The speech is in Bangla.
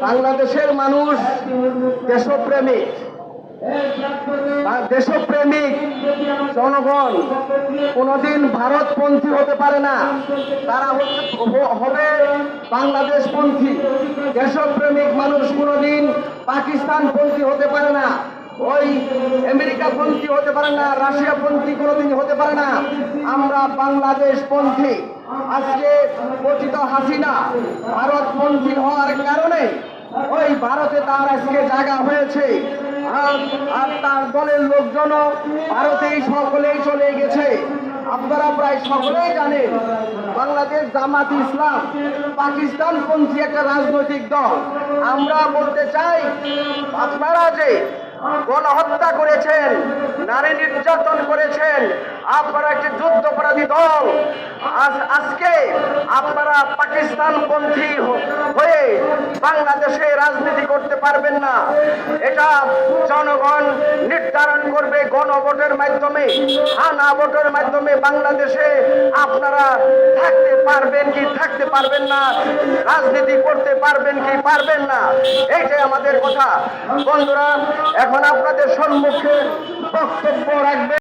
বাংলাদেশের মানুষ দেশপ্রেমিক দেশপ্রেমিক জনগণ কোনোদিন ভারতপন্থী হতে পারে না। তারা হবে বাংলাদেশপন্থী। দেশপ্রেমিক মানুষ কোনোদিন পাকিস্তানপন্থী হতে পারে না। ওই আমেরিকাপন্থী হতে পারে না, রাশিয়াপন্থী কোনোদিন হতে পারে না। আমরা বাংলাদেশপন্থী। আজকে কথিত হাসিনা ভারতপন্থী হওয়ার কারণে ওই ভারতে তার আজকে জায়গা হয়েছে। আর আর তার দলের লোকজনও ভারতেই সকলেই চলে গেছে। আপনারা প্রায় সকলেই জানেন, বাংলাদেশ জামাত ইসলাম পাকিস্তান পন্থী একটা রাজনৈতিক দল। আমরা বলতে চাই, আপনারা যে গণহত্যা করেছেন, নারী নির্যাতন করেছেন, আপনারা একটি যুদ্ধপরাধী দল। আজ, আজকে আপনারা পাকিস্তান পন্থী হয়ে বাংলাদেশে রাজনীতি করতে পারবেন না। এটা জনগণ নির্ধারণ করবে গণভোটের মাধ্যমে, হানা ভোটের মাধ্যমে বাংলাদেশে আপনারা থাকতে পারবেন কি থাকতে পারবেন না। রাজনীতি পারবেন কি পারবেন না? এইটাই আমাদের কথা। বন্ধুরা এখন আপনাদের সম্মুখে বক্তব্য রাখবে।